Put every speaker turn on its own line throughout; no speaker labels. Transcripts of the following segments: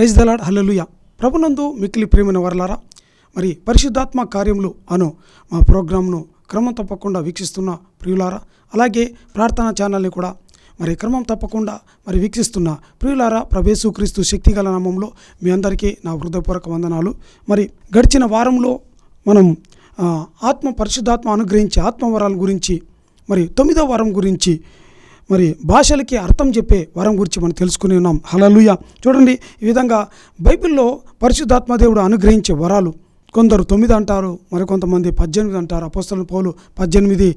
Praise the Lord హల్లెలూయ. ప్రభునందు మిక్కిలి ప్రేమైన వరలారా మరి పరిశుద్ధాత్మ కార్యములు అను మా ప్రోగ్రాంను క్రమం తప్పకుండా వీక్షిస్తున్న ప్రియులారా అలాగే ప్రార్థనా ఛానల్ని కూడా మరి క్రమం తప్పకుండా మరి వీక్షిస్తున్న ప్రియులారా ప్రభేసు క్రీస్తు శక్తిగల నామంలో మీ అందరికీ నా హృదయపూర్వక వందనాలు. మరి గడిచిన వారంలో మనం ఆత్మ పరిశుద్ధాత్మ అనుగ్రహించే ఆత్మవరాల గురించి మరి తొమ్మిదో వారం గురించి మరి భాషలకి అర్థం చెప్పే వరం గురించి మనం తెలుసుకుని ఉన్నాం. హలలుయ చూడండి ఈ విధంగా బైబిల్లో పరిశుద్ధాత్మదేవుడు అనుగ్రహించే వరాలు కొందరు తొమ్మిది అంటారు మరి కొంతమంది పద్దెనిమిది అంటారు. అపోస్తల పౌలు పద్దెనిమిది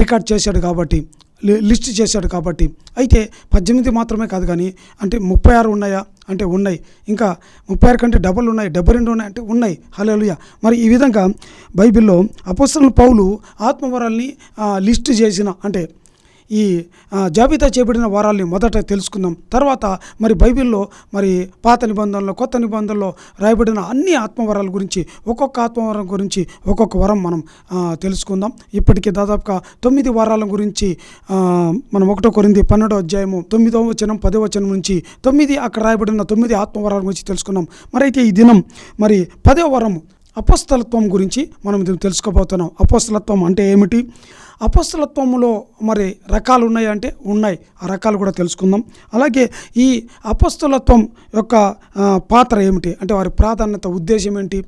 రికార్డ్ చేశాడు కాబట్టి లిస్ట్ చేశాడు కాబట్టి. అయితే పద్దెనిమిది మాత్రమే కాదు కానీ అంటే ముప్పై ఆరు ఉన్నాయా? అంటే ఉన్నాయి. ఇంకా ముప్పై ఆరు కంటే డబల్ ఉన్నాయి డెబ్బై రెండు ఉన్నాయి అంటే ఉన్నాయి. హలోలుయ మరి ఈ విధంగా బైబిల్లో అపోస్తల పౌలు ఆత్మవరాల్ని లిస్ట్ చేసిన అంటే ఈ జాబితా చేయబడిన వారాల్ని మొదట తెలుసుకుందాం. తర్వాత మరి బైబిల్లో మరి పాత నిబంధనలో కొత్త నిబంధనలో రాయబడిన అన్ని ఆత్మవరాల గురించి ఒక్కొక్క ఆత్మవరం గురించి ఒక్కొక్క వరం మనం తెలుసుకుందాం. ఇప్పటికే దాదాపుగా తొమ్మిది వారాల గురించి మనం ఒకటో కొరింది పన్నెండో అధ్యాయము తొమ్మిదో వచనం పదో వచనం నుంచి తొమ్మిది అక్కడ రాయబడిన తొమ్మిది ఆత్మవరాల గురించి తెలుసుకున్నాం మరి అయితే ఈ దినం మరి పదో వరం అపస్తలత్వం గురించి మనం తెలుసుకోబోతున్నాం. అపస్తలత్వం అంటే ఏమిటి? అపస్తలత్వంలో మరి రకాలు ఉన్నాయి అంటే ఉన్నాయి. ఆ రకాలు కూడా తెలుసుకుందాం. అలాగే ఈ అపస్తులత్వం యొక్క పాత్ర ఏమిటి? అంటే వారి ప్రాధాన్యత ఉద్దేశం ఏంటి?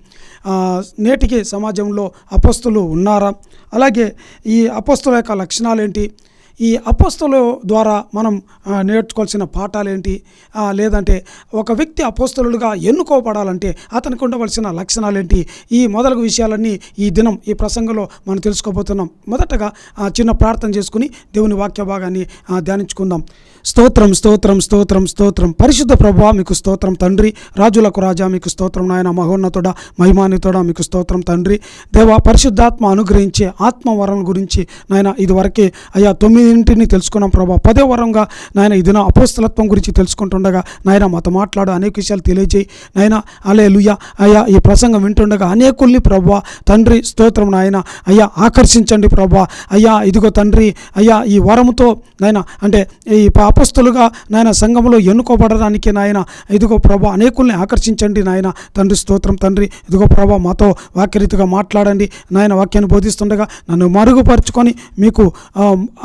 నేటికి సమాజంలో అపస్తులు ఉన్నారా? అలాగే ఈ అపస్తుల యొక్క లక్షణాలు ఏంటి? ఈ అపోస్తుల ద్వారా మనం నేర్చుకోవాల్సిన పాఠాలు ఏంటి లేదంటే ఒక వ్యక్తి అపోస్తలుగా ఎన్నుకోబడాలంటే అతనికి ఉండవలసిన లక్షణాలు ఏంటి ఈ మొదలగు విషయాలన్నీ ఈ దినం ఈ ప్రసంగంలో మనం తెలుసుకోబోతున్నాం. మొదటగా చిన్న ప్రార్థన చేసుకుని దేవుని వాక్య భాగాన్ని ధ్యానించుకుందాం. స్తోత్రం స్తోత్రం స్తోత్రం స్తోత్రం. పరిశుద్ధ ప్రభా మీకు స్తోత్రం తండ్రి. రాజులకు రాజా మీకు స్తోత్రం నాయన. మహోన్నతుడ మహిమానితుడ మీకు స్తోత్రం తండ్రి. దేవ పరిశుద్ధాత్మ అనుగ్రహించే ఆత్మవరం గురించి నాయన ఇదివరకే అయ్యా తొమ్మిది తొమ్మిదింటిని తెలుసుకున్నాం ప్రభా. పదే వరంగా నాయన ఇది అపోస్తలత్వం గురించి తెలుసుకుంటుండగా నాయన మాతో మాట్లాడు అనేక విషయాలు తెలియజేయి. నాయన అలే లుయ అయ్యా ఈ ప్రసంగం వింటుండగా అనేకుల్ని ప్రభా తండ్రి స్తోత్రం నాయన అయ్యా ఆకర్షించండి ప్రభా. అయ్యా ఇదిగో తండ్రి అయ్యా ఈ వరముతో నాయన అంటే ఈ అపస్తులుగా నాయన సంఘంలో ఎన్నుకోబడడానికి నాయన ఇదిగో ప్రభా అనేకుల్ని ఆకర్షించండి నాయన. తండ్రి స్తోత్రం తండ్రి ఇదిగో ప్రభా మాతో వాక్యరీతిగా మాట్లాడండి. నాయన వాక్యాన్ని బోధిస్తుండగా నన్ను మరుగుపరుచుకొని మీకు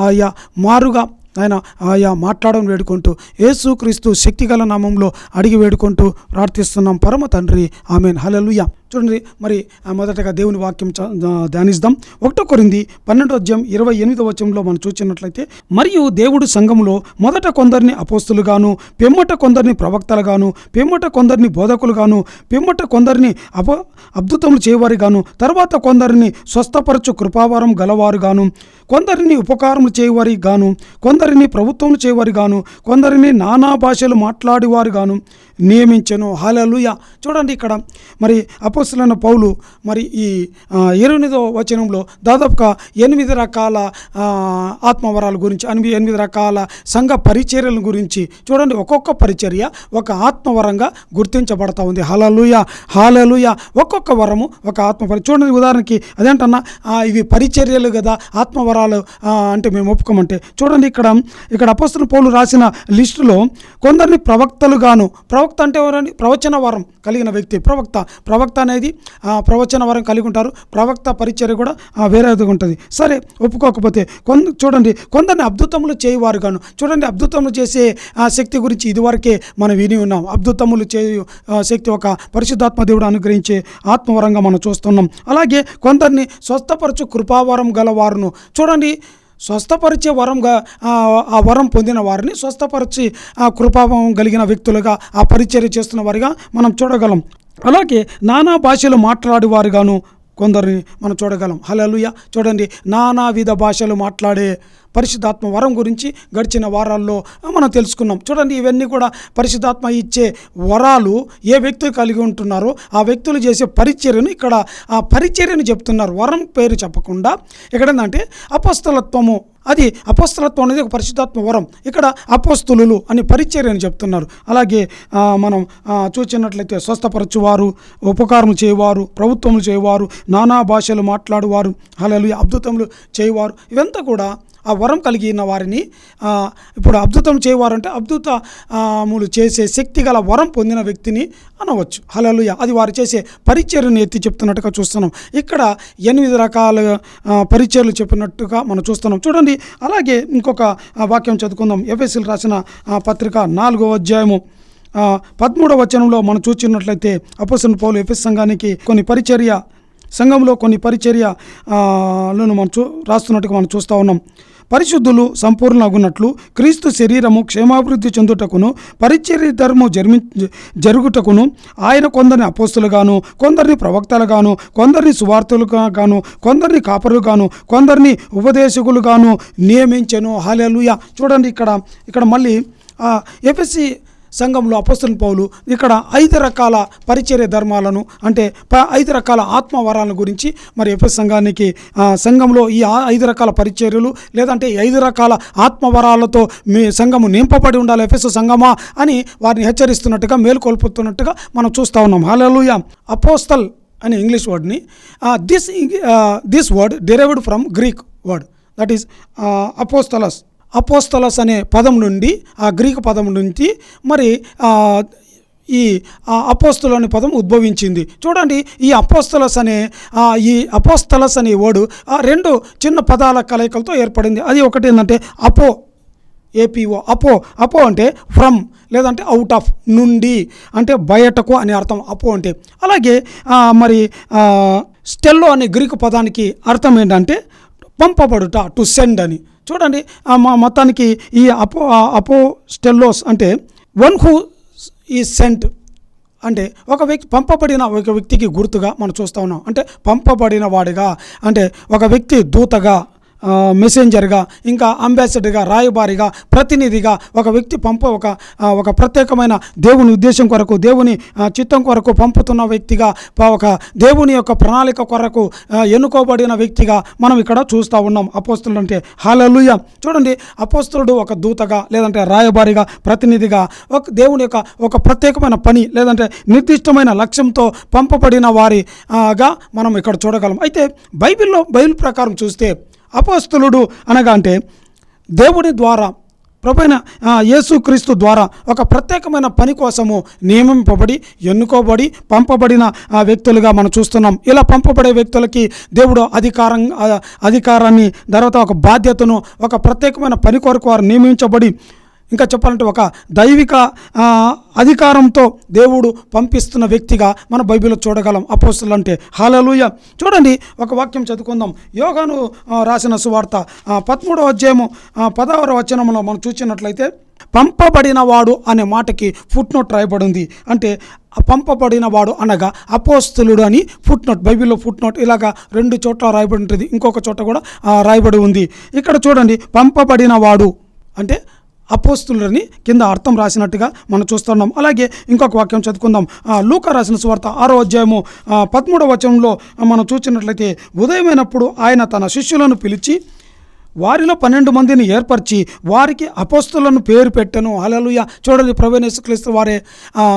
అయ్యా మారుగా ఆయన ఆయా మాట్లాడడం వేడుకుంటూ యేసుక్రీస్తు శక్తిగల నామంలో అడిగి వేడుకుంటూ ప్రార్థిస్తున్నాం. పరమ తండ్రి ఆమెన్. హల్లెలూయా. చూడండి మరి ఆ, మొదటగా దేవుని వాక్యం ధ్యానిస్తాం ఒకటో కొరింది పన్నెండో అధ్యాయం ఇరవై ఎనిమిదో వచనంలో మనం చూసినట్లయితే మరియు దేవుడు సంఘంలో మొదట కొందరిని అపోస్తులుగాను పిమ్మట కొందరిని ప్రవక్తలుగాను పిమ్మట కొందరిని బోధకులుగాను పిమ్మట కొందరిని అప అద్భుతములు చేయవారిగాను తర్వాత కొందరిని స్వస్థపరచు కృపావరం గలవారుగాను కొందరిని ఉపకారములు చేయవారి గాను కొందరిని ప్రభుత్వములు చేయవారి గాను కొందరిని నానా భాషలు మాట్లాడేవారు గాను నియమించను. హాలలుయ చూడండి ఇక్కడ మరి అపోస్తులైన పౌలు మరి ఈ ఎనిమిదో వచనంలో దాదాపుగా ఎనిమిది రకాల ఆత్మవరాల గురించి ఎనిమిది ఎనిమిది రకాల సంఘ పరిచర్యల గురించి చూడండి. ఒక్కొక్క పరిచర్య ఒక ఆత్మవరంగా గుర్తించబడతా ఉంది. హలలుయ హాలలుయ ఒక్కొక్క వరము ఒక ఆత్మపరి చూడండి ఉదాహరణకి అదేంటన్నా ఇవి పరిచర్యలు కదా ఆత్మవరాలు అంటే మేము ఒప్పుకోమంటే. చూడండి ఇక్కడ ఇక్కడ అపస్తుల పౌలు రాసిన లిస్టులో కొందరిని ప్రవక్తలుగాను ప్రవక్త అంటే ఎవరని? ప్రవచన వరం కలిగిన వ్యక్తి. ప్రవక్త ప్రవక్త అనేది ప్రవచన వరం కలిగి ఉంటారు. ప్రవక్త పరిచర్య కూడా ఆ, వేరేది ఉంటుంది. సరే ఒప్పుకోకపోతే కొంత చూడండి కొందరిని అద్భుతములు చేయవారు గాను చూడండి అద్భుతములు చేసే ఆ శక్తి గురించి ఇదివరకే మనం విని ఉన్నాం. అద్భుతములు చేయు ఆ, శక్తి ఒక పరిశుద్ధాత్మ దేవుడు అనుగ్రహించే ఆత్మవరంగా మనం చూస్తున్నాం. అలాగే కొందరిని స్వస్థపరచు కృపావరం గలవారును చూడండి స్వస్థపరిచే వరంగా ఆ వరం పొందిన వారిని స్వస్థపరిచి ఆ కృపాభావం కలిగిన వ్యక్తులుగా ఆ పరిచర్య చేస్తున్న వారిగా మనం చూడగలం. అలాగే నానా భాషలు మాట్లాడేవారుగాను కొందరిని మనం చూడగలం. హలలుయ చూడండి నానా విధ భాషలు మాట్లాడే పరిశుద్ధాత్మ వరం గురించి గడిచిన వారాల్లో మనం తెలుసుకున్నాం. చూడండి ఇవన్నీ కూడా పరిశుద్ధాత్మ ఇచ్చే వరాలు ఏ వ్యక్తులు కలిగి ఉంటున్నారో ఆ వ్యక్తులు చేసే పరిచర్యను ఇక్కడ ఆ పరిచర్యను చెప్తున్నారు. వరం పేరు చెప్పకుండా ఇక్కడ ఏంటంటే అపస్తలత్వము అది అపస్థలత్వం అనేది ఒక పరిశుద్ధాత్మ వరం. ఇక్కడ అపస్తులు అని పరిచర్యని చెప్తున్నారు. అలాగే మనం చూచినట్లయితే స్వస్థపరచువారు ఉపకారం చేయవారు ప్రభుత్వములు చేయవారు నానా భాషలు మాట్లాడువారు అలాగే అద్భుతములు చేయవారు ఇవంతా కూడా ఆ వరం కలిగిన వారిని ఇప్పుడు అద్భుతం చేయవారంటే అద్భుతములు చేసే శక్తి గల వరం పొందిన వ్యక్తిని అనవచ్చు. హలలుయ అది వారు చేసే పరిచర్యను ఎత్తి చెప్తున్నట్టుగా చూస్తున్నాం. ఇక్కడ ఎనిమిది రకాల పరిచర్లు చెప్పినట్టుగా మనం చూస్తున్నాం. చూడండి అలాగే ఇంకొక వాక్యం చదువుకుందాం. ఎఫ్ఎస్సీలు రాసిన పత్రిక నాలుగో అధ్యాయము పదమూడవ వచనంలో మనం చూచినట్లయితే అపోసన్ పౌలు ఎఫ్ఎస్ సంఘానికి కొన్ని పరిచర్య సంఘంలో కొన్ని పరిచర్య మనం చూ రాస్తున్నట్టుగా మనం చూస్తూ ఉన్నాం. పరిశుద్ధులు సంపూర్ణగున్నట్లు క్రీస్తు శరీరము క్షేమాభివృద్ధి చెందుటకును పరిచర్య ధర్మము జర్మి జరుగుటకును ఆయన కొందరిని అపోస్తులుగాను కొందరిని ప్రవక్తలుగాను కొందరిని సువార్తలుగా గాను కొందరిని కాపరులుగాను కొందరిని ఉపదేశకులుగాను నియమించెను. హాలెలుయ. చూడండి ఇక్కడ ఇక్కడ మళ్ళీ ఎఫ్ఎస్సి సంఘంలో అపస్తుల పౌలు ఇక్కడ ఐదు రకాల పరిచర్య ధర్మాలను అంటే ప- ఐదు రకాల ఆత్మవరాల గురించి మరి ఎఫ్ఎస్ సంఘానికి సంఘంలో ఈ ఐదు రకాల పరిచర్యలు లేదంటే ఐదు రకాల ఆత్మవరాలతో మీ సంఘము నింపబడి ఉండాలి ఎఫ్ఎస్ సంఘమా అని వారిని హెచ్చరిస్తున్నట్టుగా మేలుకొల్పుతున్నట్టుగా మనం చూస్తూ ఉన్నాం. హలలుయ అపోస్తల్ అనే English వర్డ్ని this this word derived from Greek word that is అపోస్తలస్. అపోస్తలస్ అనే పదం నుండి ఆ గ్రీకు పదం నుంచి మరి ఈ ఆ అపోస్తలు అనే పదం ఉద్భవించింది. చూడండి ఈ అపోస్తలస్ అనే ఈ అపోస్తలస్ అనే వర్డు ఆ రెండు చిన్న పదాల కలయికలతో ఏర్పడింది. అది ఒకటి ఏంటంటే అపో ఏపీఓ అపో. అపో అంటే ఫ్రమ్ లేదంటే అవుట్ ఆఫ్ నుండి అంటే బయటకు అనే అర్థం అపో అంటే. అలాగే మరి స్టెల్లో అనే గ్రీకు పదానికి అర్థం ఏంటంటే పంపబడుట టు సెండ్ అని. చూడండి మొత్తానికి ఈ అపో ఆ అపో స్టెల్లోస్ అంటే వన్ హూ ఈ సెంట్ అంటే ఒక వ్యక్తి పంపబడిన ఒక వ్యక్తికి గుర్తుగా మనం చూస్తూ ఉన్నాం. అంటే పంపబడిన వాడిగా అంటే ఒక వ్యక్తి దూతగా మెసెంజర్గా ఇంకా అంబాసిడర్గా రాయబారిగా ప్రతినిధిగా ఒక వ్యక్తి పంప ఒక ఒక ప్రత్యేకమైన దేవుని ఉద్దేశం కొరకు దేవుని చిత్తం కొరకు పంపుతున్న వ్యక్తిగా ఒక దేవుని యొక్క ప్రణాళిక కొరకు ఎన్నుకోబడిన వ్యక్తిగా మనం ఇక్కడ చూస్తూ ఉన్నాం. అపోస్తులు అంటే హాలలుయ. చూడండి అపోస్తులుడు ఒక దూతగా లేదంటే రాయబారిగా ప్రతినిధిగా ఒక దేవుని యొక్క ఒక ప్రత్యేకమైన పని లేదంటే నిర్దిష్టమైన లక్ష్యంతో పంపబడిన వారిగా మనం ఇక్కడ చూడగలం. అయితే బైబిల్లో బైబిల్ ప్రకారం చూస్తే అపోస్తులుడు అనగా అంటే దేవుడి ద్వారా ప్రభైన యేసుక్రీస్తు ద్వారా ఒక ప్రత్యేకమైన పని కోసము నియమింపబడి ఎన్నుకోబడి పంపబడిన వ్యక్తులుగా మనం చూస్తున్నాం. ఇలా పంపబడే వ్యక్తులకి దేవుడు అధికారం అధికారాన్ని తర్వాత ఒక బాధ్యతను ఒక ప్రత్యేకమైన పని కొరకు వారు నియమించబడి ఇంకా చెప్పాలంటే ఒక దైవిక అధికారంతో దేవుడు పంపిస్తున్న వ్యక్తిగా మన బైబిల్లో చూడగలం అపోస్తులు అంటే. హాలలుయ చూడండి ఒక వాక్యం చదువుకుందాం. యోగాను రాసిన సువార్త పదమూడవ అధ్యాయము పదహారవ వచనంలో మనం చూసినట్లయితే పంపబడిన వాడు అనే మాటకి ఫుట్ నోట్ రాయబడి ఉంది అంటే పంపబడిన వాడు అనగా అపోస్తులుడు అని ఫుట్ నోట్ బైబిల్లో ఫుట్ నోట్ ఇలాగా రెండు చోట్ల రాయబడి ఉంటుంది ఇంకొక చోట కూడా రాయబడి ఉంది. ఇక్కడ చూడండి పంపబడిన వాడు అంటే అపోస్తులని కింద అర్థం రాసినట్టుగా మనం చూస్తున్నాం. అలాగే ఇంకొక వాక్యం చదువుకుందాం. ఆ, లూకా రాసిన సువార్త ఆరో అధ్యాయము పదమూడవ వచనంలో మనం చూసినట్లయితే ఉదయమైనప్పుడు ఆయన తన శిష్యులను పిలిచి వారిలో పన్నెండు మందిని ఏర్పరిచి వారికి అపోస్తులను పేరు పెట్టను. అలలుయ చూడండి ప్రవేశక్రీస్తు వారే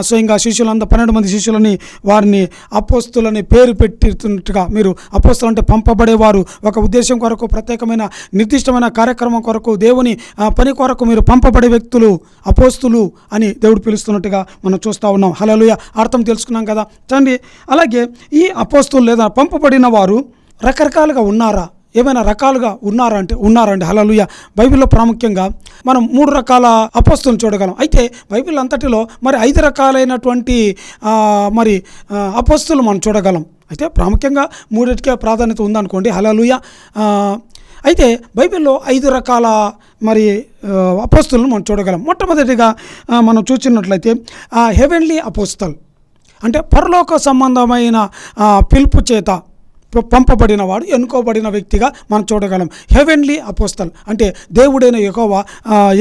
స్వయంగా శిష్యులంతా పన్నెండు మంది శిష్యులని వారిని అపోస్తులని పేరు పెట్టినట్టుగా మీరు అపోస్తులు అంటే పంపబడేవారు. ఒక ఉద్దేశం కొరకు ప్రత్యేకమైన నిర్దిష్టమైన కార్యక్రమం కొరకు దేవుని పని కొరకు మీరు పంపబడే వ్యక్తులు అపోస్తులు అని దేవుడు పిలుస్తున్నట్టుగా మనం చూస్తూ ఉన్నాం. హలలుయ అర్థం తెలుసుకున్నాం కదా. చండి అలాగే ఈ అపోస్తులు లేదా పంపబడిన వారు రకరకాలుగా ఉన్నారా? ఏమైనా రకాలుగా ఉన్నారా అంటే ఉన్నారండి. హలలుయ బైబిల్లో ప్రాముఖ్యంగా మనం మూడు రకాల అపోస్తులను చూడగలం. అయితే బైబిల్ అంతటిలో మరి ఐదు రకాలైనటువంటి మరి అపోస్తులు మనం చూడగలం. అయితే ప్రాముఖ్యంగా మూడింటికే ప్రాధాన్యత ఉందనుకోండి. హలలుయ అయితే బైబిల్లో ఐదు రకాల మరి అపోస్తులను మనం చూడగలం. మొట్టమొదటిగా మనం చూసినట్లయితే హెవెన్లీ అపోస్తల్. అంటే పరలోక సంబంధమైన పిలుపు చేత పంపబడిన వాడు ఎన్నుకోబడిన వ్యక్తిగా మనం చూడగలం. హెవెన్లీ అపోస్తల్ అంటే దేవుడైన ఎక్కువ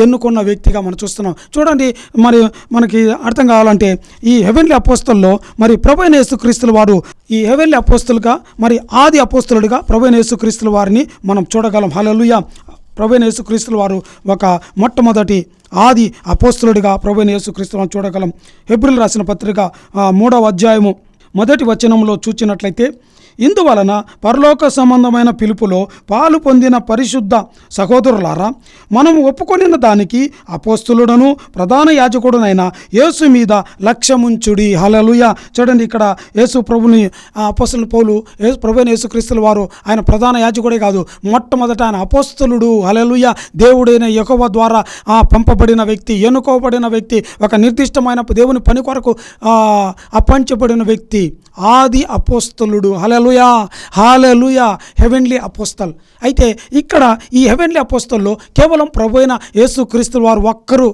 ఎన్నుకున్న వ్యక్తిగా మనం చూస్తున్నాం. చూడండి మరి మనకి అర్థం కావాలంటే ఈ హెవెన్లీ అపోస్తల్లో మరి ప్రభైన యేసుక్రీస్తుల వారు ఈ హెవెన్లీ అపోస్తులుగా మరి ఆది అపోస్తులుడిగా ప్రభైన యేసుక్రీస్తుల వారిని మనం చూడగలం. హలలుయ ప్రభైన యేసుక్రీస్తుల వారు ఒక మొట్టమొదటి ఆది అపోస్తులుడిగా ప్రభైన యేసుక్రీస్తులను చూడగలం. హెబ్రిల్ రాసిన పత్రిక మూడవ అధ్యాయము మొదటి వచనంలో చూచినట్లయితే ఇందువలన పరలోక సంబంధమైన పిలుపులో పాలు పొందిన పరిశుద్ధ సహోదరులారా మనం ఒప్పుకొనిన దానికి అపోస్తులుడను ప్రధాన యాజకుడునైన యేసు మీద లక్ష్యముంచుడి. హలలుయ చూడండి ఇక్కడ యేసు ప్రభుని అపోస్తుల పౌలు యేసు ప్రభు యేసుక్రీస్తుల వారు ఆయన ప్రధాన యాజకుడే కాదు మొట్టమొదట ఆయన అపోస్తులుడు. హలలుయ దేవుడైన యెహోవా ద్వారా ఆ, పంపబడిన వ్యక్తి ఎన్నుకోబడిన వ్యక్తి ఒక నిర్దిష్టమైన దేవుని పని కొరకు అప్పంచబడిన వ్యక్తి ఆది అపోస్తులుడు. హలలు హాలలుయా హాలలుయా హెవెన్లీ అపోస్తల్. అయితే ఇక్కడ ఈ హెవెన్లీ అపోస్తల్లో కేవలం ప్రభు అయిన యేసు వారు ఒక్కరు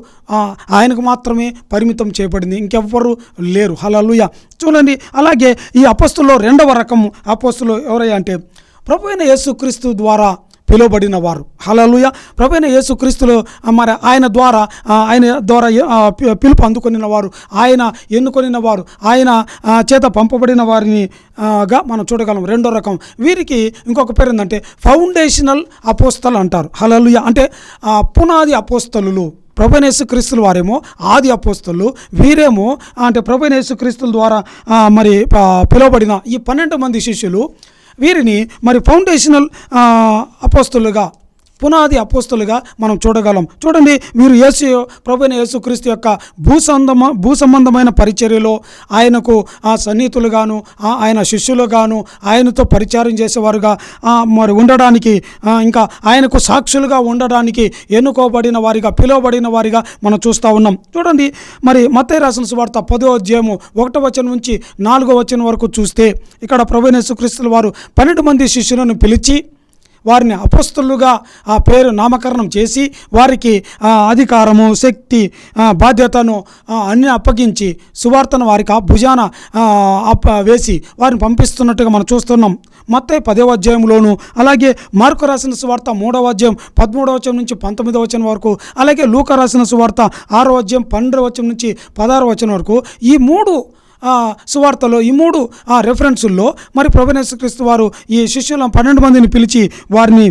ఆయనకు మాత్రమే పరిమితం చేయబడింది. ఇంకెవ్వరు లేరు. హలలుయ చూడండి అలాగే ఈ అపోస్తుల్లో రెండవ రకం అపోస్తులు ఎవరయ్యా అంటే ప్రభు అయిన యేసు క్రీస్తు ద్వారా పిలువబడిన వారు. హలలుయ ప్రభైన యేసుక్రీస్తులు మరి ఆయన ద్వారా ఆయన ద్వారా పిలుపు అందుకొనిన వారు ఆయన ఎన్నుకొనిన వారు ఆయన చేత పంపబడిన వారిని గా మనం చూడగలం. రెండో రకం. వీరికి ఇంకొక పేరు ఏంటంటే ఫౌండేషనల్ అపోస్తలు అంటారు. హలలుయ అంటే పునాది అపోస్తలు ప్రభనేసు క్రీస్తుల వారేమో ఆది అపోస్తులు. వీరేమో అంటే ప్రభనేసు క్రీస్తుల ద్వారా మరి పిలువబడిన ఈ పన్నెండు మంది శిష్యులు వీరిని మరి ఫౌండేషనల్ అపోస్తులుగా పునాది అపోస్తులుగా మనం చూడగలం. చూడండి మీరు యేసు ప్రభుని యేసుక్రీస్తు యొక్క భూసంధమ భూ సంబంధమైన పరిచర్యలో ఆయనకు ఆ సన్నిహితులుగాను ఆయన శిష్యులుగాను ఆయనతో పరిచారం చేసేవారుగా మరి ఉండడానికి ఇంకా ఆయనకు సాక్షులుగా ఉండడానికి ఎన్నుకోబడిన వారిగా పిలువబడిన వారిగా మనం చూస్తూ ఉన్నాం. చూడండి మరి మతయ్య రాసిన సువార్త పదో అధ్యాయము ఒకటో వచనం నుంచి నాలుగో వచనం వరకు చూస్తే ఇక్కడ ప్రభు యేసుక్రీస్తుల వారు పన్నెండు మంది శిష్యులను పిలిచి వారిని అపస్తులుగా ఆ పేరు నామకరణం చేసి వారికి అధికారము శక్తి బాధ్యతను అన్ని అప్పగించి సువార్తను వారికి ఆ భుజాన అప్ప వేసి వారిని పంపిస్తున్నట్టుగా మనం చూస్తున్నాం. మొత్తం పదవ అధ్యాయంలోను అలాగే మార్కు రాసిన సువార్త మూడవ అధ్యాయం పదమూడవ వచనం నుంచి పంతొమ్మిదవ వచనం వరకు అలాగే లూక రాసిన సువార్త ఆరో అధ్యాయం పన్నెండవ వచనం నుంచి పదహారవ వచనం వరకు ఈ మూడు సువార్తలో ఈ మూడు ఆ రెఫరెన్సుల్లో మరి ప్రభనేశ్వరిస్తూ వారు ఈ శిష్యుల పన్నెండు మందిని పిలిచి వారిని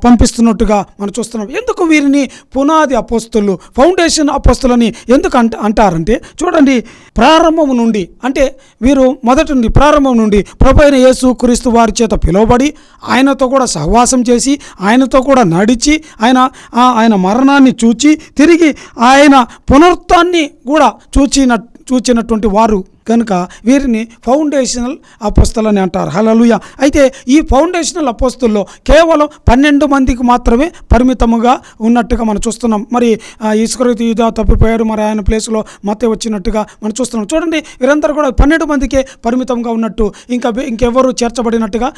పంపిస్తున్నట్టుగా మనం చూస్తున్నాం. ఎందుకు వీరిని పునాది అపోస్తులు ఫౌండేషన్ అపోస్తులని ఎందుకు అంట అంటారంటే చూడండి ప్రారంభం నుండి అంటే వీరు మొదటి నుండి ప్రారంభం నుండి ప్రభు అయిన యేసు క్రీస్తు వారి చేత పిలువబడి ఆయనతో కూడా సహవాసం చేసి ఆయనతో కూడా నడిచి ఆయన ఆయన మరణాన్ని చూచి తిరిగి ఆయన పునరుత్వాన్ని కూడా చూచిన చూచినటువంటి వారు కనుక వీరిని ఫౌండేషనల్ అపోస్తలు అని అంటారు. హలలుయ అయితే ఈ ఫౌండేషనల్ అపోస్తుల్లో కేవలం పన్నెండు మందికి మాత్రమే పరిమితముగా ఉన్నట్టుగా మనం చూస్తున్నాం. మరి ఆ, ఇసుకరీతి తప్పిపోయాడు తప్పిపోయారు మరి ఆయన ప్లేస్లో మతే వచ్చినట్టుగా మనం చూస్తున్నాం. చూడండి వీరందరూ కూడా పన్నెండు మందికే పరిమితంగా ఉన్నట్టు ఇంకా ఇంకెవరు చేర్చబడినట్టుగా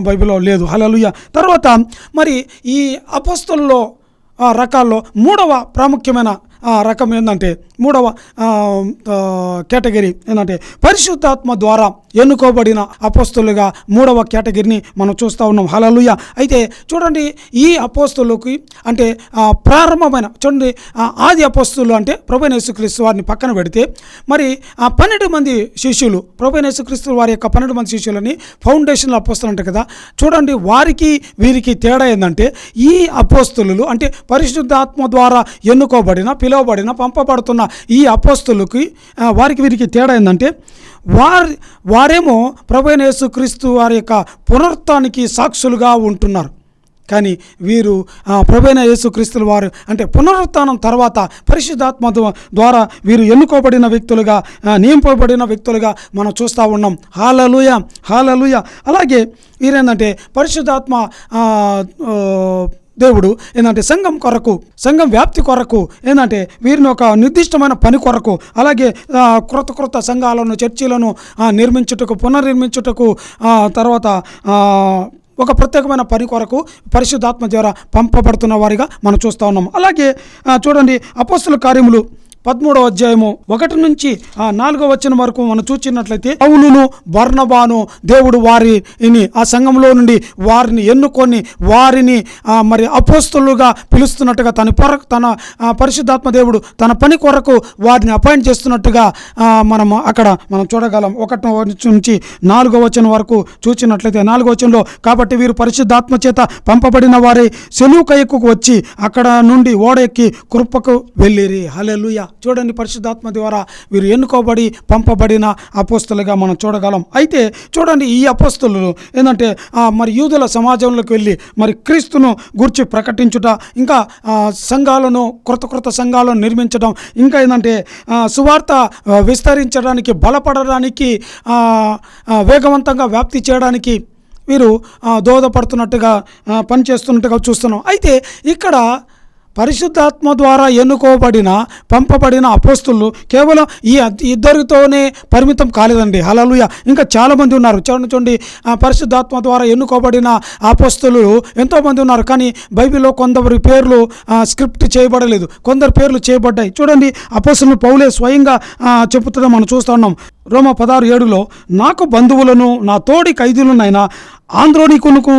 బైబిల్లో లేదు. హలలుయ తర్వాత మరి ఈ అపోస్తుల్లో రకాల్లో మూడవ ప్రాముఖ్యమైన రకం ఏంటంటే మూడవ కేటగిరీ ఏంటంటే పరిశుద్ధాత్మ ద్వారా ఎన్నుకోబడిన అపోస్తులుగా మూడవ కేటగిరీని మనం చూస్తూ ఉన్నాం. హలలుయ అయితే చూడండి ఈ అపోస్తులకి అంటే ప్రారంభమైన చూడండి ఆది అపోస్తులు అంటే ప్రభునేసుక్రీస్తు వారిని పక్కన పెడితే మరి ఆ పన్నెండు మంది శిష్యులు ప్రభునేసుక్రీస్తు వారి యొక్క పన్నెండు మంది శిష్యులని ఫౌండేషన్లో అపోస్తులు అంటారు కదా చూడండి వారికి వీరికి తేడా ఏంటంటే ఈ అపోస్తులు అంటే పరిశుద్ధాత్మ ద్వారా ఎన్నుకోబడిన పిలువబడిన పంపబడుతున్న ఈ అపోస్తులకి వారికి వీరికి తేడా ఏంటంటే వారి వారేమో ప్రభుణ యేసుక్రీస్తు వారి యొక్క పునరుత్థానికి సాక్షులుగా ఉంటున్నారు. కానీ వీరు ప్రభైన యేసుక్రీస్తుల వారు అంటే పునరుత్నం తర్వాత పరిశుద్ధాత్మ ద్వారా వీరు ఎన్నుకోబడిన వ్యక్తులుగా ఆ, నియమింపబడిన వ్యక్తులుగా మనం చూస్తూ ఉన్నాం. హాలలుయ హాలలుయ. అలాగే వీరేంటంటే పరిశుద్ధాత్మ దేవుడు ఏంటంటే సంఘం కొరకు సంఘం వ్యాప్తి కొరకు ఏంటంటే వీరిని ఒక నిర్దిష్టమైన పని కొరకు అలాగే క్రొత్త క్రొత్త సంఘాలను చర్చిలను నిర్మించుటకు పునర్నిర్మించుటకు తర్వాత ఒక ప్రత్యేకమైన పని కొరకు పరిశుద్ధాత్మ ద్వారా పంపబడుతున్న వారిగా మనం చూస్తూ ఉన్నాం. అలాగే చూడండి అపోస్తుల కార్యములు. పదమూడవ అధ్యాయము ఒకటి నుంచి ఆ నాలుగో వచ్చిన వరకు మనం చూచినట్లయితే పౌలును బర్ణబాను దేవుడు వారిని ఆ సంఘంలో నుండి వారిని ఎన్నుకొని వారిని మరి అపోస్తులుగా పిలుస్తున్నట్టుగా తన పొర తన పరిశుద్ధాత్మ దేవుడు తన పని కొరకు వారిని అపాయింట్ చేస్తున్నట్టుగా మనం అక్కడ మనం చూడగలం. ఒకటి నుంచి నాలుగో వచనం వరకు చూచినట్లయితే నాలుగో వచనంలో కాబట్టి వీరు పరిశుద్ధాత్మ చేత పంపబడిన వారి సెలువు కయ్యకు వచ్చి అక్కడ నుండి ఓడ ఎక్కి కృపకు వెళ్ళిరి. హలెలుయా చూడండి పరిశుద్ధాత్మ ద్వారా వీరు ఎన్నుకోబడి పంపబడిన అపోస్తులుగా మనం చూడగలం. అయితే చూడండి ఈ అపోస్తులు ఏంటంటే మరి యూదుల సమాజంలోకి వెళ్ళి మరి క్రీస్తును గురించి ప్రకటించుట ఇంకా సంఘాలను క్రొత్త క్రొత్త సంఘాలను నిర్మించడం ఇంకా ఏంటంటే సువార్త విస్తరించడానికి బలపడడానికి వేగవంతంగా వ్యాప్తి చేయడానికి వీరు దోహదపడుతున్నట్టుగా పనిచేస్తున్నట్టుగా చూస్తున్నాం. అయితే ఇక్కడ పరిశుద్ధాత్మ ద్వారా ఎన్నుకోబడిన పంపబడిన అపోస్తులు కేవలం ఈ ఇద్దరితోనే పరిమితం కాలేదండి. హలలుయ ఇంకా చాలామంది ఉన్నారు. చూడండి చూడండి. పరిశుద్ధాత్మ ద్వారా ఎన్నుకోబడిన అపోస్తులు ఎంతోమంది ఉన్నారు. కానీ బైబిల్లో కొందరి పేర్లు స్క్రిప్ట్ చేయబడలేదు. కొందరు పేర్లు చేయబడ్డాయి. చూడండి అపోస్తులు పౌలే స్వయంగా ఆ, మనం చూస్తూ ఉన్నాం. రోమ పదహారు ఏడులో నాకు బంధువులను నా తోడి ఖైదీలనైనా ఆంధ్రోనికులకు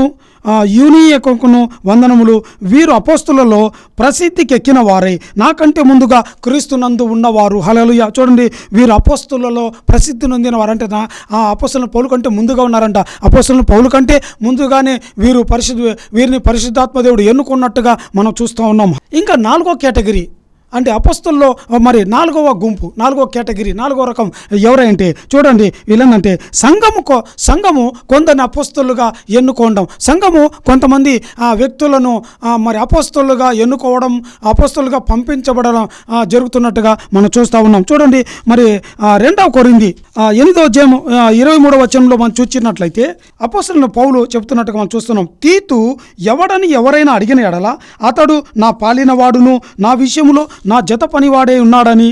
యూనియకును వందనములు వీరు అపోస్తులలో ప్రసిద్ధికెక్కిన వారే. నాకంటే ముందుగా క్రీస్తునందు ఉన్నవారు. హలలుయ చూడండి వీరు అపోస్తులలో ప్రసిద్ధి నొందిన వారంటే నా ఆ అపోస్తులను పౌలు కంటే ముందుగా ఉన్నారంట. అపోస్తులను పౌలు కంటే ముందుగానే వీరు పరిశుద్ధ వీరిని పరిశుద్ధాత్మ దేవుడు ఎన్నుకున్నట్టుగా మనం చూస్తూ ఉన్నాం. ఇంకా నాలుగో కేటగిరీ. అంటే అపస్తుల్లో మరి నాలుగవ గుంపు నాలుగవ కేటగిరీ నాలుగో రకం ఎవరంటే చూడండి వీళ్ళంటే సంఘము సంఘము కొందరిని అపస్తులుగా ఎన్నుకోవడం సంఘము కొంతమంది ఆ వ్యక్తులను మరి అపస్తులుగా ఎన్నుకోవడం అపస్తులుగా పంపించబడడం జరుగుతున్నట్టుగా మనం చూస్తూ ఉన్నాం. చూడండి మరి రెండవ కొరింది ఎనిమిదో ఎనిమిదవ ఇరవై మూడవ వచనంలో మనం చూచినట్లయితే అపస్తులను పౌలు చెప్తున్నట్టుగా మనం చూస్తున్నాం. తీతు ఎవడని ఎవరైనా అడిగిన ఎడల అతడు నా పాలినవాడును నా విషయంలో నా జత పనివాడే ఉన్నాడని.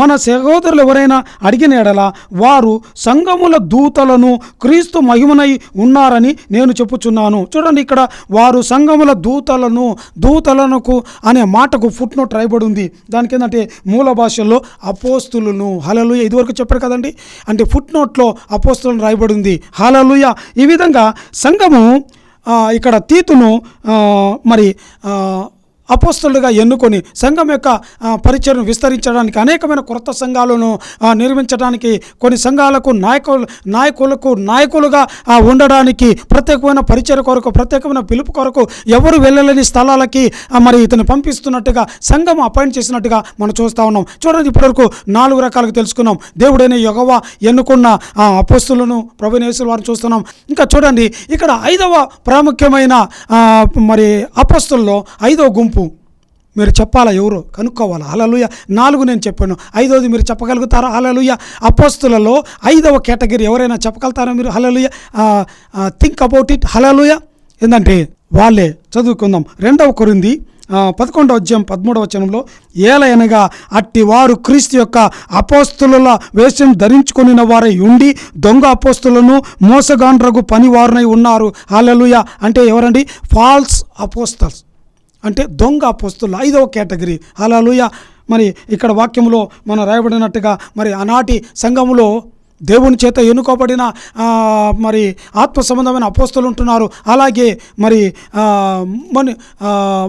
మన సహోదరులు ఎవరైనా అడిగిన ఎడల వారు సంఘముల దూతలను క్రీస్తు మహిమనై ఉన్నారని నేను చెప్పుచున్నాను. చూడండి ఇక్కడ వారు సంఘముల దూతలను దూతలనుకు అనే మాటకు ఫుట్ నోట్ రాయబడి ఉంది దానికి ఏంటంటే మూల భాషల్లో అపోస్తులను హలలుయ ఇదివరకు చెప్పారు కదండి? అంటే ఫుట్ నోట్లో అపోస్తులను రాయబడి ఉంది హలలుయ ఈ విధంగా సంఘము ఇక్కడ తీతును మరి అపోస్తులుగా ఎన్నుకొని సంఘం యొక్క పరిచయను విస్తరించడానికి అనేకమైన కొత్త సంఘాలను నిర్మించడానికి కొన్ని సంఘాలకు నాయకులు నాయకులకు నాయకులుగా ఉండడానికి ప్రత్యేకమైన పరిచయ కొరకు ప్రత్యేకమైన పిలుపు కొరకు ఎవరు వెళ్ళలేని స్థలాలకి మరి ఇతను పంపిస్తున్నట్టుగా సంఘం అపాయింట్ చేసినట్టుగా మనం చూస్తూ ఉన్నాం. చూడండి ఇప్పటివరకు నాలుగు రకాలుగా తెలుసుకున్నాం. దేవుడైన యొగవ ఎన్నుకున్న ఆ అపోస్తులను ప్రభునేశ్వరు వారిని చూస్తున్నాం. ఇంకా చూడండి ఇక్కడ ఐదవ ప్రాముఖ్యమైన మరి అపోస్తుల్లో ఐదవ గుంపు మీరు చెప్పాలా ఎవరు? కనుక్కోవాలా? అలలుయ నాలుగు నేను చెప్పాను. ఐదవది మీరు చెప్పగలుగుతారా? అలలుయ అపోస్తులలో ఐదవ కేటగిరీ ఎవరైనా చెప్పగలుగుతారా మీరు? హలలుయ థింక్ అబౌట్ ఇట్ హలలుయ ఏంటంటే వాళ్ళే. చదువుకుందాం. రెండవ కొరింది పదకొండవ అధ్యాయం పదమూడవ వచనంలో ఏలయనగా అట్టి వారు క్రీస్తు యొక్క అపోస్తుల వేషం ధరించుకుని వారై ఉండి దొంగ అపోస్తులను మోసగాండ్రగు పనివారునై ఉన్నారు. హాలలుయ అంటే ఎవరండి? ఫాల్స్ అపోస్తల్స్ అంటే దొంగ అపోస్తులు ఐదవ కేటగిరీ. హలలుయ మరి ఇక్కడ వాక్యంలో మనం రాయబడినట్టుగా మరి ఆనాటి సంఘములో దేవుని చేత ఎన్నుకోబడిన మరి ఆత్మ సంబంధమైన అపోస్తులు ఉంటున్నారు. అలాగే మరి ఆ, మన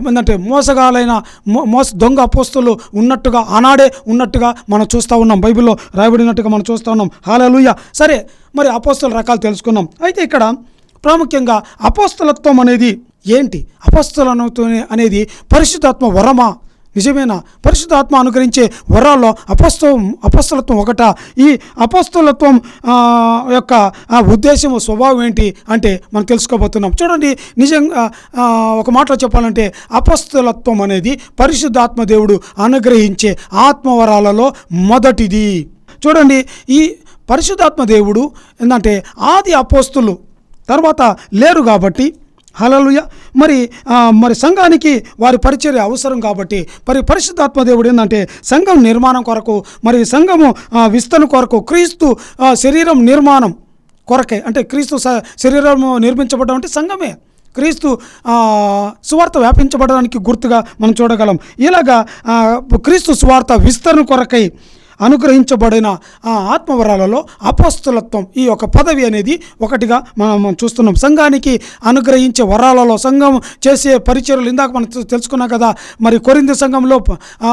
ఏంటంటే మోసగాలైన మో- మోస దొంగ అపోస్తులు ఉన్నట్టుగా ఆనాడే ఉన్నట్టుగా మనం చూస్తూ ఉన్నాం. బైబిల్లో రాయబడినట్టుగా మనం చూస్తూ ఉన్నాం. హాలూయ సరే మరి అపోస్తుల రకాలు తెలుసుకున్నాం. అయితే ఇక్కడ ప్రాముఖ్యంగా అపోస్తలత్వం అనేది ఏంటి? అపోస్తలత్వం అనేది పరిశుద్ధాత్మ వరమా. నిజమేనా? పరిశుద్ధాత్మ అనుగ్రహించే వరాల్లో అపస్తం అపస్తలత్వం ఒకట. ఈ అపస్తలత్వం యొక్క ఉద్దేశం ఉద్దేశము స్వభావం ఏంటి అంటే మనం తెలుసుకోబోతున్నాం. చూడండి నిజంగా ఒక మాటలో చెప్పాలంటే అపస్తలత్వం అనేది పరిశుద్ధాత్మ దేవుడు అనుగ్రహించే ఆత్మవరాలలో మొదటిది. చూడండి ఈ పరిశుద్ధాత్మ దేవుడు ఏంటంటే ఆది అపోస్తులు తర్వాత లేరు కాబట్టి హలలుయ మరి మరి సంఘానికి వారి పరిచర్య అవసరం కాబట్టి మరి పరిశుద్ధాత్మ దేవుడు ఏంటంటే సంఘం నిర్మాణం కొరకు మరి సంఘము విస్తరణ కొరకు క్రీస్తు శరీరం నిర్మాణం కొరకే అంటే క్రీస్తు శరీరము శరీరం నిర్మించబడడం అంటే సంఘమే. క్రీస్తు సువార్త వ్యాపించబడడానికి గుర్తుగా మనం చూడగలం. ఇలాగా క్రీస్తు సువార్త విస్తరణ కొరకై అనుగ్రహించబడిన ఆ ఆత్మవరాలలో అపస్తులత్వం ఈ యొక్క పదవి అనేది ఒకటిగా మనం చూస్తున్నాం. సంఘానికి అనుగ్రహించే వరాలలో సంఘం చేసే పరిచయలు ఇందాక మనం తెలుసుకున్నాం కదా. మరి కొరింది సంఘంలో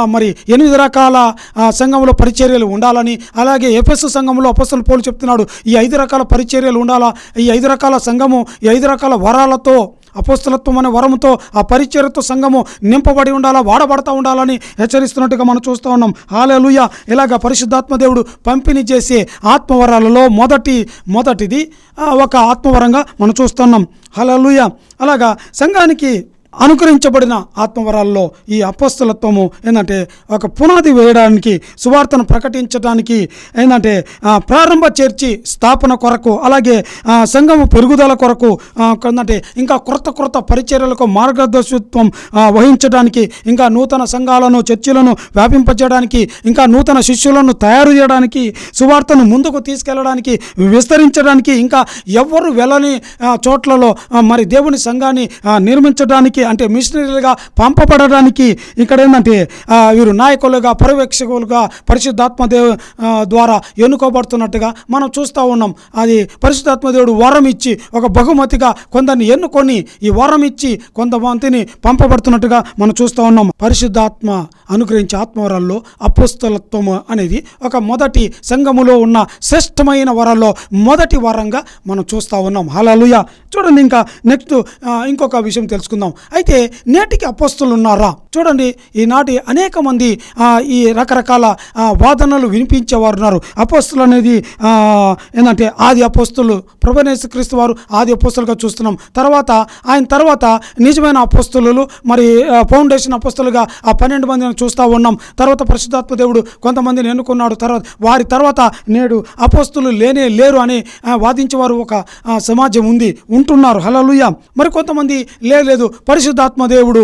మరి ఎనిమిది రకాల సంఘంలో పరిచర్యలు ఉండాలని అలాగే ఎఫ్ఎస్ సంఘంలో అపస్తులు పోలు చెప్తున్నాడు. ఈ ఐదు రకాల పరిచర్యలు ఉండాలా? ఈ ఐదు రకాల సంఘము ఈ ఐదు రకాల వరాలతో అపోస్తలత్వం అనే వరముతో ఆ పరిచయతో సంఘము నింపబడి ఉండాలా వాడబడతా ఉండాలని హెచ్చరిస్తున్నట్టుగా మనం చూస్తూ ఉన్నాం. హాలలుయ. ఇలాగ పరిశుద్ధాత్మ దేవుడు పంపిణీ చేసే ఆత్మవరాలలో మొదటి మొదటిది ఒక ఆత్మవరంగా మనం చూస్తున్నాం హలలుయ. అలాగా సంఘానికి అనుకరించబడిన ఆత్మవరాల్లో ఈ అపస్తులత్వము ఏంటంటే ఒక పునాది వేయడానికి సువార్తను ప్రకటించడానికి ఏంటంటే ప్రారంభ చర్చి స్థాపన కొరకు అలాగే సంఘము పెరుగుదల కొరకు ఏంటంటే ఇంకా క్రొత్త క్రొత్త పరిచర్యలకు మార్గదర్శకత్వం వహించడానికి ఇంకా నూతన సంఘాలను చర్చిలను వ్యాపింపచేయడానికి ఇంకా నూతన శిష్యులను తయారు చేయడానికి సువార్తను ముందుకు తీసుకెళ్ళడానికి విస్తరించడానికి ఇంకా ఎవ్వరు వెళ్ళని చోట్లలో మరి దేవుని సంఘాన్ని నిర్మించడానికి నిర్మించడానికి అంటే మిషనరీలుగా పంపబడడానికి ఇక్కడ ఏంటంటే వీరు నాయకులుగా పర్యవేక్షకులుగా పరిశుద్ధాత్మదేవ ద్వారా ఎన్నుకోబడుతున్నట్టుగా మనం చూస్తూ ఉన్నాం. అది పరిశుద్ధాత్మదేవుడు వరం ఇచ్చి ఒక బహుమతిగా కొందరిని ఎన్నుకొని ఈ వరం ఇచ్చి కొంతమందిని పంపబడుతున్నట్టుగా మనం చూస్తూ ఉన్నాం. పరిశుద్ధాత్మ అనుగ్రహించే ఆత్మవరాల్లో అపుస్తలత్వం అనేది ఒక మొదటి సంఘములో ఉన్న శ్రేష్టమైన వరాల్లో మొదటి వరంగా మనం చూస్తూ ఉన్నాం. హలలుయ. చూడండి ఇంకా నెక్స్ట్ ఇంకొక విషయం తెలుసుకుందాం. అయితే నేటికి అపోస్తులు ఉన్నారా? చూడండి ఈనాటి అనేక మంది ఈ రకరకాల వాదనలు వినిపించేవారు ఉన్నారు అపోస్తులు అనేది ఏంటంటే ఆది అపోస్తులు ప్రభనేశ క్రీస్తు వారు ఆది అపోస్తులుగా చూస్తున్నాం. తర్వాత ఆయన తర్వాత నిజమైన అపోస్తులు మరి ఫౌండేషన్ అపోస్తులుగా ఆ పన్నెండు మందిని చూస్తూ ఉన్నాం. తర్వాత పరిశుద్ధాత్మ దేవుడు కొంతమందిని ఎన్నుకున్నాడు. తర్వాత వారి తర్వాత నేడు అపోస్తులు లేనే లేరు అని వాదించేవారు ఒక సమాజం ఉంది ఉంటున్నారు. హలలుయ మరి కొంతమంది లేదు పరిశుద్ధాత్మదేవుడు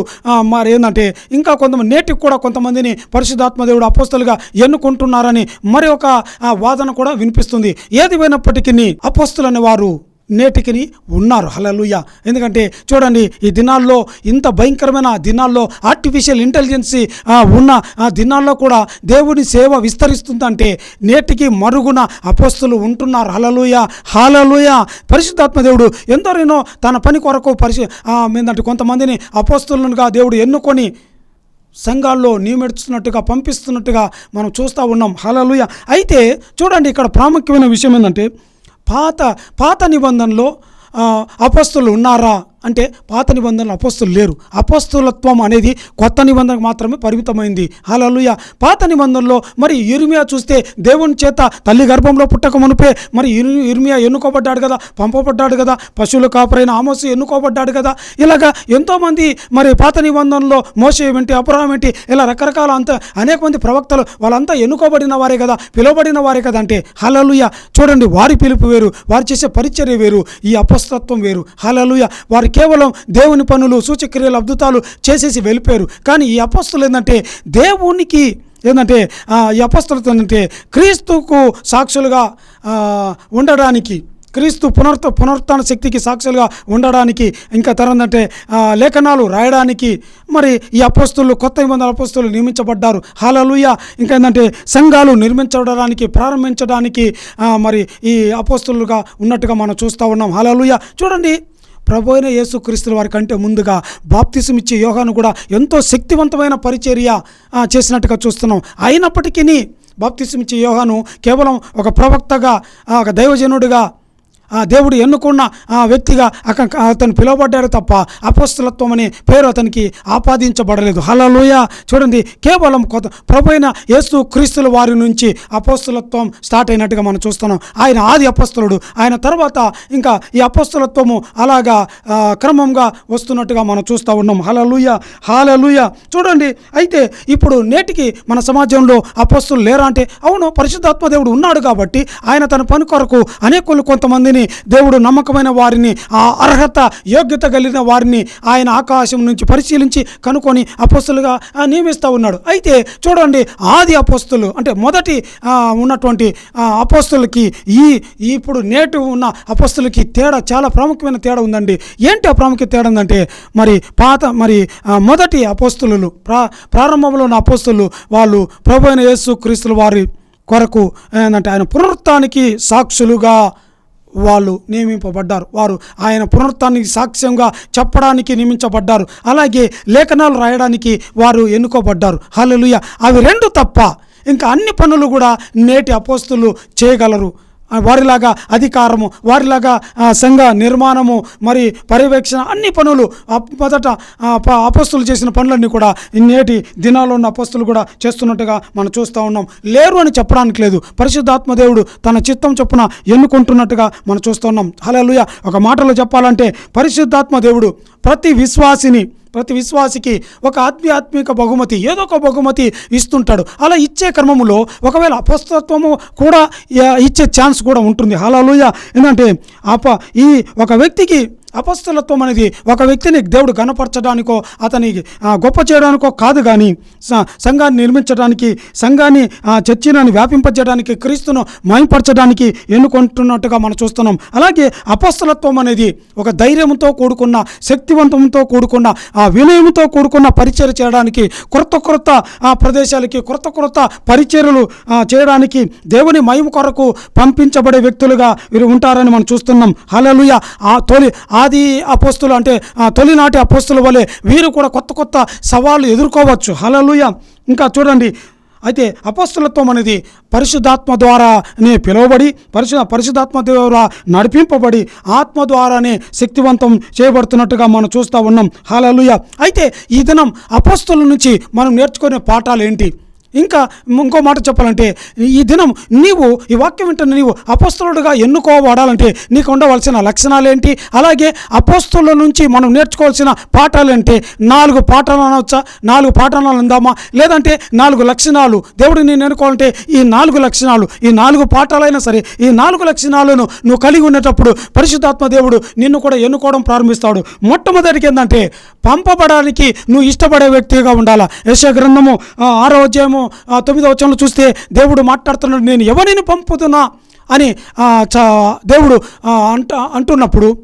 మరి ఏంటంటే ఇంకా కొంతమంది నేటికి కూడా కొంతమందిని పరిశుద్ధాత్మదేవుడు దేవుడు ఎన్నుకుంటున్నారని మరి ఒక వాదన కూడా వినిపిస్తుంది. ఏది అయినప్పటికీ అపోస్తులు వారు నేటికి ఉన్నారు. హలలుయ ఎందుకంటే చూడండి ఈ దినాల్లో ఇంత భయంకరమైన దినాల్లో ఆర్టిఫిషియల్ ఇంటెలిజెన్సీ ఉన్న ఆ దినాల్లో కూడా దేవుని సేవ విస్తరిస్తుందంటే నేటికి మరుగున అపోస్తులు ఉంటున్నారు. హలలుయ హలలుయ పరిశుద్ధాత్మ దేవుడు ఎందరినో తన పని కొరకు పరిశు ఏంటంటే కొంతమందిని అపోస్తులుగా దేవుడు ఎన్నుకొని సంఘాల్లో నియమిస్తున్నట్టుగా పంపిస్తున్నట్టుగా మనం చూస్తూ ఉన్నాం. హలలుయ అయితే చూడండి ఇక్కడ ప్రాముఖ్యమైన విషయం ఏంటంటే పాత పాత నిబంధనలో అపస్తులు ఉన్నారా? అంటే పాత నిబంధనలు అపస్తులు లేరు. అపస్తులత్వం అనేది కొత్త నిబంధనకు మాత్రమే పరిమితమైంది. హలలుయ పాత నిబంధనలో మరి ఇర్మియా చూస్తే దేవుని చేత తల్లి గర్భంలో పుట్టక మునిపే మరి ఇర్మియా ఎన్నుకోబడ్డాడు కదా? పంపబడ్డాడు కదా? పశువుల కాపరైన ఆమోసు ఎన్నుకోబడ్డాడు కదా? ఇలాగా ఎంతోమంది మరి పాత నిబంధనలో మోసే ఏంటి అపురాం ఏంటి ఇలా రకరకాల అంత అనేక మంది ప్రవక్తలు వాళ్ళంతా ఎన్నుకోబడిన వారే కదా? పిలువబడిన వారే కదా అంటే హలలుయ చూడండి వారి పిలుపు వేరు వారు చేసే పరిచర్య వేరు ఈ అపస్తత్వం వేరు. హలలుయ వారికి కేవలం దేవుని పనులు సూచక్రియలు అద్భుతాలు చేసేసి వెళ్ళిపోయారు. కానీ ఈ అపస్తులు ఏంటంటే దేవునికి ఏంటంటే ఈ అపస్తులతో ఏంటంటే క్రీస్తుకు సాక్షులుగా ఉండడానికి క్రీస్తు పునర్త పునరుత్న శక్తికి సాక్షులుగా ఉండడానికి ఇంకా తర్వాత అంటే లేఖనాలు రాయడానికి మరి ఈ అపోస్తులు కొత్త నిబంధనల అపోస్తులు నియమించబడ్డారు. హాలలుయ. ఇంకా ఏంటంటే సంఘాలు నిర్మించడానికి ప్రారంభించడానికి మరి ఈ అపోస్తులుగా ఉన్నట్టుగా మనం చూస్తూ ఉన్నాం. హాలలుయ. చూడండి ప్రభు అయిన యేసుక్రీస్తుల వారి కంటే ముందుగా బాప్తిసం ఇచ్చే యోగాను కూడా ఎంతో శక్తివంతమైన పరిచర్య చేసినట్టుగా చూస్తున్నాం. అయినప్పటికీ బాప్తిసం ఇచ్చే యోగాను కేవలం ఒక ప్రవక్తగా ఒక దైవజనుడిగా ఆ దేవుడు ఎన్నుకున్న ఆ వ్యక్తిగా అక అతను పిలువబడ్డాడు తప్ప అపస్తులత్వం అనే పేరు అతనికి ఆపాదించబడలేదు. హలలోయ చూడండి కేవలం కొత్త ప్రభు అయిన యేసు క్రీస్తుల వారి నుంచి అపోస్తులత్వం స్టార్ట్ అయినట్టుగా మనం చూస్తున్నాం. ఆయన ఆది అపస్తులుడు. ఆయన తర్వాత ఇంకా ఈ అపస్తులత్వము అలాగా క్రమంగా వస్తున్నట్టుగా మనం చూస్తూ ఉన్నాం. హలలుయ హాలలుయ చూడండి అయితే ఇప్పుడు నేటికి మన సమాజంలో అపస్తులు లేరా అంటే అవును పరిశుద్ధాత్మ దేవుడు ఉన్నాడు కాబట్టి ఆయన తన పని కొరకు అనేకులు కొంతమందిని దేవుడు నమ్మకమైన వారిని ఆ అర్హత యోగ్యత కలిగిన వారిని ఆయన ఆకాశం నుంచి పరిశీలించి కనుక్కొని అపస్తులుగా నియమిస్తూ ఉన్నాడు. అయితే చూడండి ఆది అపస్తులు అంటే మొదటి ఉన్నటువంటి అపోస్తులకి అపస్తులకి ఈ ఇప్పుడు నేటి ఉన్న అపస్తులకి తేడా చాలా ప్రాముఖ్యమైన తేడా ఉందండి. ఏంటి ఆ ప్రాముఖ్యత తేడా ఉందంటే మరి పాత మరి మొదటి అపోస్తులు ప్రా ప్రారంభంలో ఉన్న అపోస్తులు వాళ్ళు ప్రభు అయిన యేసు క్రీస్తుల వారి కొరకు ఏంటంటే ఆయన పునరుత్వానికి సాక్షులుగా వాళ్ళు నియమింపబడ్డారు. వారు ఆయన పునరుత్వానికి సాక్ష్యంగా చెప్పడానికి నియమించబడ్డారు. అలాగే లేఖనాలు రాయడానికి వారు ఎన్నుకోబడ్డారు. హలలుయ అవి రెండు తప్ప ఇంకా అన్ని పనులు కూడా నేటి అపోస్తులు చేయగలరు. వారిలాగా అధికారము వారిలాగా సంఘ నిర్మాణము మరి పర్యవేక్షణ అన్ని పనులు మొదట అపస్తులు చేసిన పనులన్నీ కూడా నేటి దినాల్లో ఉన్న అపస్తులు కూడా చేస్తున్నట్టుగా మనం చూస్తూ ఉన్నాం. లేరు అని చెప్పడానికి లేదు. పరిశుద్ధాత్మ దేవుడు తన చిత్తం చొప్పున ఎన్నుకుంటున్నట్టుగా మనం చూస్తూ ఉన్నాం. ఒక మాటలో చెప్పాలంటే పరిశుద్ధాత్మ దేవుడు ప్రతి విశ్వాసిని ప్రతి విశ్వాసికి ఒక ఆధ్యాత్మిక బహుమతి ఏదో ఒక బహుమతి ఇస్తుంటాడు. అలా ఇచ్చే క్రమములో ఒకవేళ అపస్తత్వము కూడా ఇచ్చే ఛాన్స్ కూడా ఉంటుంది. హల్లెలూయా ఏంటంటే అప ఈ ఒక వ్యక్తికి అపస్తులత్వం అనేది ఒక వ్యక్తిని దేవుడు గణపరచడానికో అతని గొప్ప చేయడానికో కాదు కానీ సంఘాన్ని నిర్మించడానికి సంఘాన్ని చర్చిలను వ్యాపింపజేయడానికి క్రీస్తును మయంపరచడానికి ఎన్నుకుంటున్నట్టుగా మనం చూస్తున్నాం. అలాగే అపస్తులత్వం అనేది ఒక ధైర్యంతో కూడుకున్న శక్తివంతంతో కూడుకున్న ఆ వినయంతో కూడుకున్న పరిచయం చేయడానికి కొత్త కొత్త ఆ ప్రదేశాలకి కొత్త కొత్త పరిచర్లు చేయడానికి దేవుని మయం కొరకు పంపించబడే వ్యక్తులుగా వీరు ఉంటారని మనం చూస్తున్నాం. హలలుయ ఆ తొలి ఆ ఆది అపోస్తులు అంటే ఆ తొలినాటి అపోస్తుల వలె వీరు కూడా కొత్త కొత్త సవాళ్ళు ఎదుర్కోవచ్చు. హలలుయ ఇంకా చూడండి అయితే అపస్తులత్వం అనేది పరిశుద్ధాత్మ ద్వారానే పిలువబడి పరిశు పరిశుద్ధాత్మ ద్వారా నడిపింపబడి ఆత్మ ద్వారానే శక్తివంతం చేయబడుతున్నట్టుగా మనం చూస్తూ ఉన్నాం. హాలలుయ అయితే ఈ దినం అపస్తుల నుంచి మనం నేర్చుకునే పాఠాలు ఏంటి? ఇంకా ఇంకో మాట చెప్పాలంటే ఈ దినం నీవు ఈ వాక్యం వింటున్న నీవు అపస్తులుడుగా ఎన్నుకోబడాలంటే నీకు ఉండవలసిన లక్షణాలు ఏంటి అలాగే అపోస్తుల నుంచి మనం నేర్చుకోవాల్సిన పాఠాలు నాలుగు పాఠాలు అనవచ్చా నాలుగు పాఠాలు అందామా? లేదంటే నాలుగు లక్షణాలు దేవుడు నేను ఎన్నుకోవాలంటే ఈ నాలుగు లక్షణాలు ఈ నాలుగు పాఠాలైనా సరే ఈ నాలుగు లక్షణాలను నువ్వు కలిగి ఉండేటప్పుడు పరిశుద్ధాత్మ దేవుడు నిన్ను కూడా ఎన్నుకోవడం ప్రారంభిస్తాడు. మొట్టమొదటికి ఏంటంటే పంపబడానికి నువ్వు ఇష్టపడే వ్యక్తిగా ఉండాలా? యశ గ్రంథము ఆరోగ్యము ఆరో అధ్యాయము తొమ్మిదో వచనంలో చూస్తే దేవుడు మాట్లాడుతున్నాడు నేను ఎవరిని పంపుతున్నా? అని చ- దేవుడు అంట అంటున్నప్పుడు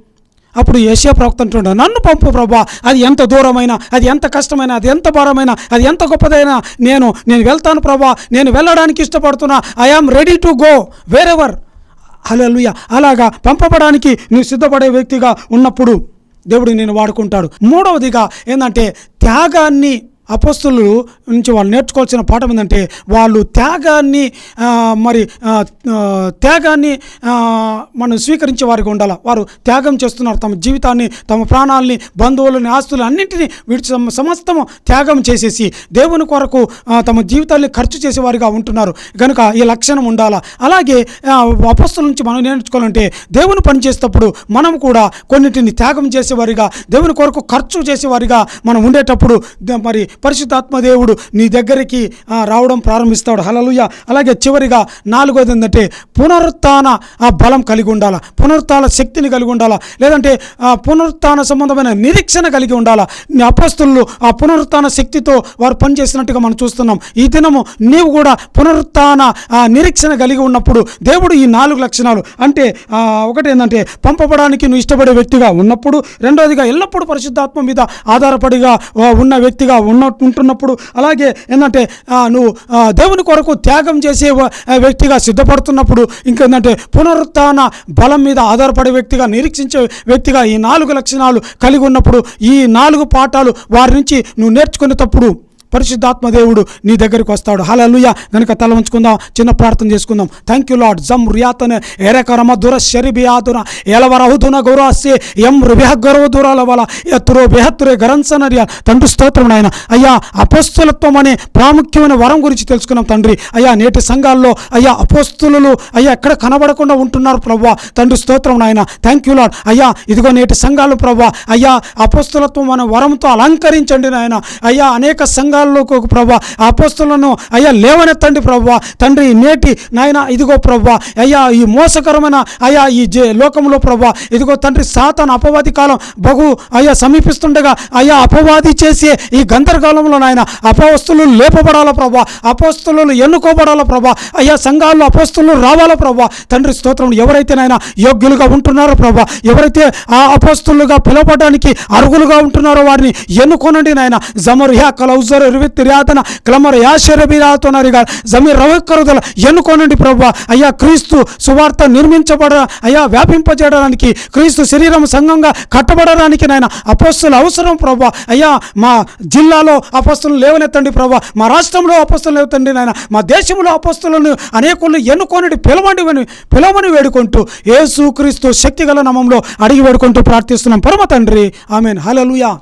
అప్పుడు ఏషియా ప్రవక్త అంటున్నాడు నన్ను పంపు ప్రభా అది ఎంత దూరమైనా అది ఎంత కష్టమైనా అది ఎంత భారమైనా అది ఎంత గొప్పదైనా నేను నేను వెళ్తాను ప్రభా నేను వెళ్ళడానికి ఇష్టపడుతున్నా I ready to go wherever హల్లెలూయ. అలాగా పంపబడానికి నువ్వు సిద్ధపడే వ్యక్తిగా ఉన్నప్పుడు దేవుడు నేను వాడుకుంటాడు. మూడవదిగా ఏంటంటే త్యాగాన్ని అపస్తులు నుంచి వాళ్ళు నేర్చుకోవాల్సిన పాఠం ఏంటంటే వాళ్ళు త్యాగాన్ని మరి త్యాగాన్ని మనం స్వీకరించే వారికి ఉండాలి? వారు త్యాగం చేస్తున్నారు. తమ జీవితాన్ని తమ ప్రాణాలని బంధువులని ఆస్తులు అన్నింటినీ వీటి సమ- సమస్తము త్యాగం చేసేసి దేవుని కొరకు తమ జీవితాన్ని ఖర్చు చేసేవారిగా ఉంటున్నారు. కనుక ఈ లక్షణం ఉండాలా? అలాగే అపస్తుల నుంచి మనం నేర్చుకోవాలంటే దేవుని పని చేసేటప్పుడు మనం కూడా కొన్నిటిని త్యాగం చేసేవారిగా దేవుని కొరకు ఖర్చు చేసేవారిగా మనం ఉండేటప్పుడు మరి పరిశుద్ధాత్మ దేవుడు నీ దగ్గరికి రావడం ప్రారంభిస్తాడు. హలలుయ అలాగే చివరిగా నాలుగోది ఏంటంటే పునరుత్న ఆ బలం కలిగి ఉండాలా? పునరుత్న శక్తిని కలిగి ఉండాలా? లేదంటే ఆ సంబంధమైన నిరీక్షణ కలిగి ఉండాలా? నీ అపస్తులు ఆ పునరుత్న శక్తితో వారు పనిచేసినట్టుగా మనం చూస్తున్నాం. ఈ దినము నీవు కూడా పునరుత్న ఆ నిరీక్షణ కలిగి ఉన్నప్పుడు దేవుడు ఈ నాలుగు లక్షణాలు. అంటే ఒకటి ఏంటంటే పంపబడానికి నువ్వు ఇష్టపడే వ్యక్తిగా ఉన్నప్పుడు రెండవదిగా ఎల్లప్పుడూ పరిశుద్ధాత్మ మీద ఆధారపడిగా ఉన్న వ్యక్తిగా ఉన్న ఉంటున్నప్పుడు అలాగే ఏంటంటే నువ్వు దేవుని కొరకు త్యాగం చేసే వ్యక్తిగా సిద్ధపడుతున్నప్పుడు ఇంకేంటంటే పునరుత్న బలం మీద ఆధారపడే వ్యక్తిగా నిరీక్షించే వ్యక్తిగా ఈ నాలుగు లక్షణాలు కలిగి ఉన్నప్పుడు ఈ నాలుగు పాఠాలు వారి నుంచి నువ్వు నేర్చుకునేటప్పుడు పరిశుద్ధాత్మ దేవుడు నీ దగ్గరికి వస్తాడు. హలలుయ గనుక తల ఉంచుకుందాం చిన్న ప్రార్థన చేసుకుందాం. థ్యాంక్ యూ లాడ్ జమ్ రియాతన ఎరకరమ దుర శరిబియాదున ఎలవరహుదున గౌరాస్యే ఎం రుబిహ గౌరవ దూరాల వల ఎత్తురో బెహత్తురే గరంసనర్య. తండ్రి స్తోత్రం నాయన. అయ్యా అపోస్తులత్వం అనే ప్రాముఖ్యమైన వరం గురించి తెలుసుకున్నాం తండ్రి. అయ్యా నేటి సంఘాల్లో అయ్యా అపోస్తులు అయ్యా ఎక్కడ కనబడకుండా ఉంటున్నారు ప్రవ్వా. తండ్రి స్తోత్రం నాయన. థ్యాంక్ యూ లాడ్ అయ్యా ఇదిగో నేటి సంఘాలు ప్రవ్వా. అయ్యా అపోస్తులత్వం అనే వరంతో అలంకరించండి నాయన. అయ్యా అనేక సంఘాలు సంఘాల్లో ప్రభా. అపోస్తులను అయ్యా లేవనెత్తండి ప్రభా. తండ్రి నేటి నాయన ఇదిగో ప్రభా. అయ్యా ఈ మోసకరమైన అయ్యా ఈ జే లోకంలో ప్రభా. ఇదిగో తండ్రి సాతాన్ అపవాది కాలం బహు అయ్యా సమీపిస్తుండగా అయ్యా అపవాది చేసే ఈ గందరకాలంలో నాయన అపవస్తులు లేపబడాల ప్రభా. అపోస్తులు ఎన్నుకోబడాల ప్రభా. అయ్యా సంఘాల్లో అపోస్తులు రావాల ప్రభా. తండ్రి స్తోత్రం ఎవరైతే నాయన యోగ్యులుగా ఉంటున్నారో ప్రభా ఎవరైతే ఆ అపోస్తులుగా పిలవడానికి అర్హులుగా ఉంటున్నారో వారిని ఎన్నుకోనండి నాయన. జమరు హ్యా కలౌజర్ రివిత్తిర్యాతన క్లమర యాశరబిరాతోనరిగా జమీర్ రవకరుదల ఎన్నుకోనండి ప్రభా. అయ్యా క్రీస్తు సువార్త నిర్మించబడ అయ్యా వ్యాపింపజేయడానికి క్రీస్తు శరీరం సంఘంగా కట్టబడడానికి నాయన అపస్తులు అవసరం ప్రభా. అయ్యా మా జిల్లాలో అపస్తులు లేవనెత్తండి ప్రభా. మా రాష్ట్రంలో అపస్తులు లేవతండి నాయన. మా దేశంలో అపస్తులను అనేకులు ఎన్నుకోనండి పిలవండి పిలవని వేడుకుంటూ యేసు క్రీస్తు శక్తిగల నామంలో అడిగి వేడుకుంటూ ప్రార్థిస్తున్నాం. పరమ తండ్రి. ఆమెన్. హలలుయా